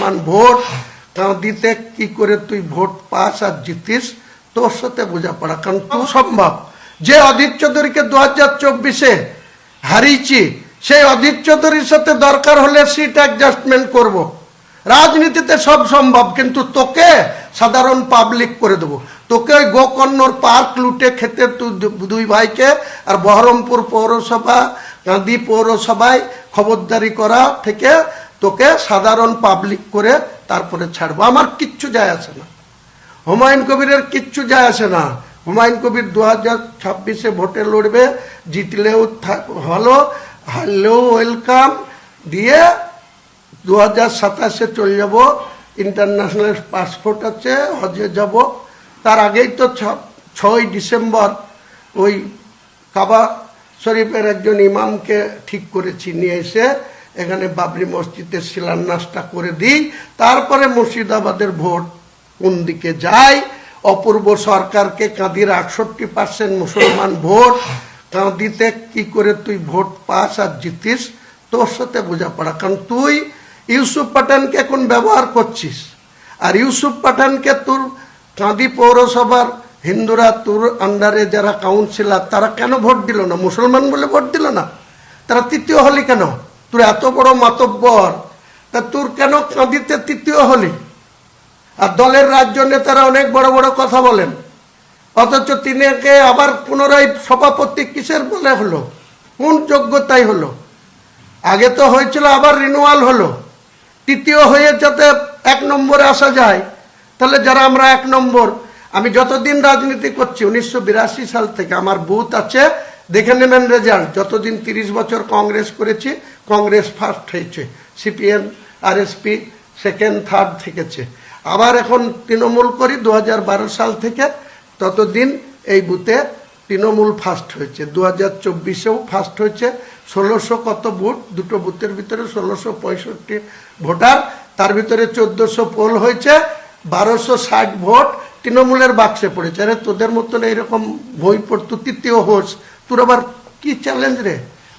মুসলমান ভোট দিতে কি করে তুই ভোট পাস আর জিতিস, তোর সাথে বোঝাপড়া, কারণ তো সম্ভব যে অধীর চৌধুরীকে দু হাজার চব্বিশে হারিয়েছি, সেই অধীর চৌধুরীর সাথে দরকার হলে সিট অ্যাডজাস্টমেন্ট করব। রাজনীতিতে সব সম্ভব, কিন্তু তোকে সাধারণ পাবলিক করে দেবো তোকে ওই গোকর্ণর পার্ক লুটে খেতে তুই দুই ভাইকে আর বহরমপুর পৌরসভা, গান্ধী পৌরসভায় খবরদারি করা থেকে তোকে সাধারণ পাবলিক করে তারপরে ছাড়বো। আমার কিচ্ছু যায় আসে না। হুমায়ুন কবিরের কিচ্ছু যায় আসে না। হুমায়ুন কবির দু হাজার ছাব্বিশে ভোটে লড়বে, জিতলেও ভালো হারলেও ওয়েলকাম দিয়ে দু হাজার সাতাশে চলে যাব। ইন্টারন্যাশনাল পাসপোর্ট আছে, হজে যাব। তার আগেই তো ছয় ডিসেম্বর ওই কাবা শরীফের একজন ইমামকে ঠিক করেছি নিয়ে এসে এখানে বাবরি মসজিদের শিলান্যাসটা করে দিই। তারপরে মুর্শিদাবাদের ভোট কোন দিকে যায়? অপূর্ব সরকারকে কাঁদির আটষট্টি পার্সেন্ট মুসলমান ভোট। কাঁদিতে কি করে তুই ভোট পাস আর জিতিস? তোর সাথে বোঝাপড়া। কারণ তুই ইউসুফ পাঠানকে এখন ব্যবহার করছিস। আর ইউসুফ পাঠানকে তোর কাঁদি পৌরসভার হিন্দুরা তোর আন্ডারে যারা কাউন্সিলার তারা কেন ভোট দিল না? মুসলমান বলে ভোট দিল না? তারা তৃতীয় হলি কেন? তোর এত বড় মাতব্বর, তা তোর কেন কাঁদিতে তৃতীয় হলি? আর দলের রাজ্য নেতারা অনেক বড় বড় কথা বলেন। অথচ তিনিকে আবার পুনরায় সভাপতি কিসের বলে হলো? কোন যোগ্যতাই হলো? আগে তো হয়েছিল আবার রিনুয়াল হলো। তৃতীয় হয়ে যাতে এক নম্বরে আসা যায়, তাহলে যারা আমরা এক নম্বর, আমি যতদিন রাজনীতি করছি, উনিশশো বিরাশি সাল থেকে আমার বুথ আছে দেখে নেবেন রেজাল্ট যতদিন তিরিশ বছর কংগ্রেস করেছি, কংগ্রেস ফার্স্ট হয়েছে। সিপিএম আর আরএসপি সেকেন্ড থার্ড থেকেছে। আবার এখন তৃণমূল করি দু হাজার বারো সাল থেকে, ততদিন এই বুথে তৃণমূল ফার্স্ট হয়েছে। দু হাজার চব্বিশেও ফার্স্ট হয়েছে। ষোলোশো কত ভোট? দুটো বুথের ভিতরে ষোলোশো পঁয়ষট্টি ভোটার। তার ভিতরে চোদ্দোশো পোল হয়েছে। বারোশো ষাট ভোট তৃণমূলের বাক্সে পড়েছে। আরে তোদের মতন এইরকম বই পড়তো, তৃতীয় হোস তোর আবার কি চ্যালেঞ্জ রে?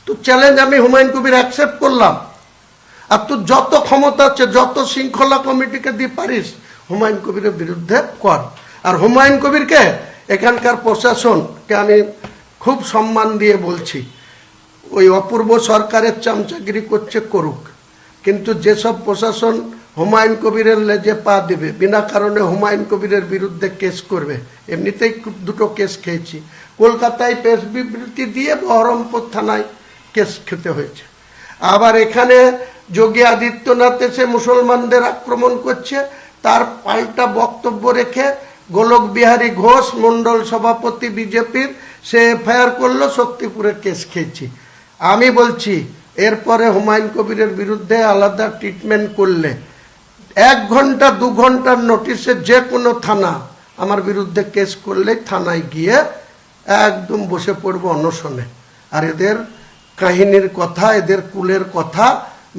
তোর চ্যালেঞ্জ আমি হুমায়ুন কবির অ্যাকসেপ্ট করলাম। আর তোর যত ক্ষমতা আছে, যত শৃঙ্খলা কমিটিকে দিয়ে পারিস, হুমায়ুন কবিরের বিরুদ্ধে কর। আর হুমায়ুন কবিরকে এখানকার প্রশাসনকে আমি খুব সম্মান দিয়ে বলছি, ওই অপূর্ব সরকারের চামচাগিরি করছে করুক। কিন্তু যেসব প্রশাসন হুমায়ুন কবিরের লেজে পা দেবে। বিনা কারণে হুমায়ুন কবিরের বিরুদ্ধে কেস করবে। এমনিতেই দুটো কেস খেয়েছি। কলকাতায় প্রেস বিবৃতি দিয়ে বহরমপুর থানায় কেস খেতে হয়েছে। আবার এখানে যোগী আদিত্যনাথ এসে মুসলমানদের আক্রমণ করছে। তার পাল্টা বক্তব্য রেখে গোলক বিহারী ঘোষ মন্ডল সভাপতি বিজেপির, সে এফআইআর করল, শক্তিপুরে কেস খেয়েছি। আমি বলছি, এরপরে হুমায়ুন কবিরের বিরুদ্ধে আলাদা ট্রিটমেন্ট করলে এক ঘণ্টা, দু ঘণ্টার নোটিশে যে কোনো থানা আমার বিরুদ্ধে কেস করলে থানায় গিয়ে একদম বসে পড়ব অনশনে। আর এদের কাহিনীর কথা, এদের কুলের কথা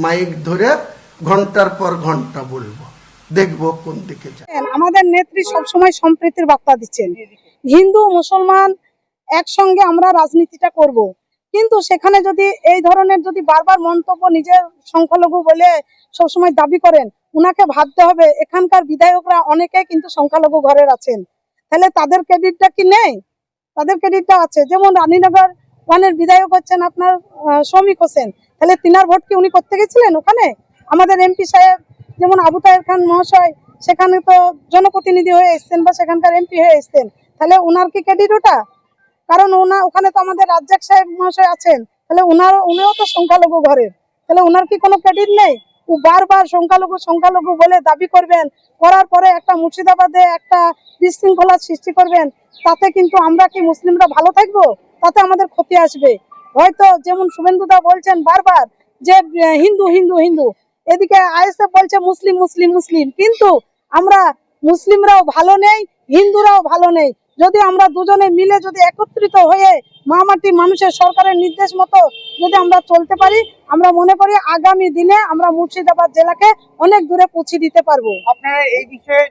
মাইক ধরে ঘণ্টার পর ঘণ্টা বলব। দেখব কোন দিকে আমাদের নেত্রী সবসময় সম্প্রীতির বার্তা দিচ্ছেন। হিন্দু, মুসলমান একসঙ্গে আমরা রাজনীতিটা করব। কিন্তু সেখানে যদি এই ধরনের যদি বারবার মন্তব্য নিজের সংখ্যালঘু বলে সবসময় দাবি করেন উনাকে ভাবতে হবে, এখানকার বিধায়করা অনেকে কিন্তু সংখ্যালঘু ঘরের আছেন। তাহলে তাদের ক্রেডিটটা কি নেই? তাদের ক্রেডিটটা আছে। যেমন রানীনগর ওয়ানের বিধায়ক হচ্ছেন আপনার শ্রমিক হোসেন। তাহলে তিনার ভোট কি উনি করতে গেছিলেন ওখানে? আমাদের এমপি সাহেব, যেমন আবু তাহের খান মহাশয়, সেখানে তো জনপ্রতিনিধি হয়ে এসছেন বা সেখানকার এমপি হয়ে এসছেন। তাহলে ওনার কি ক্রেডিট ওটা? কারণ ওনা ওখানে তো আমাদের রাজ্জাক সাহেব মহাশয় আছেন। তাহলে ওনার উনিও তো সংখ্যালঘু ঘরের। তাহলে ওনার কি কোনো ক্রেডিট নেই? বারবার সংখ্যালঘু সংখ্যালঘু বলে দাবি করবেন। করার পরে একটা মুর্শিদাবাদে একটা বিশৃঙ্খলা সৃষ্টি করবেন। তাতে কিন্তু আমরা কি মুসলিমরা ভালো থাকব? তাতে আমাদের ক্ষতি আসবে। হয়তো যেমন শুভেন্দুদা বলছেন বারবার যে হিন্দু হিন্দু হিন্দু। এদিকে আইএসএফ বলছে মুসলিম মুসলিম মুসলিম। কিন্তু আমরা মুসলিমরাও ভালো নেই, হিন্দুরাও ভালো নেই। যদি আমরা দুজনে মিলে যদি একত্রিত হয়ে মহামাটি মানুষের সরকারের নির্দেশ মতো যদি আমরা চলতে পারি, আমরা মনে করি আগামী দিনে আমরা মুর্শিদাবাদ জেলাকে অনেক দূরে পৌঁছে দিতে পারব। আপনারা এই বিষয়ে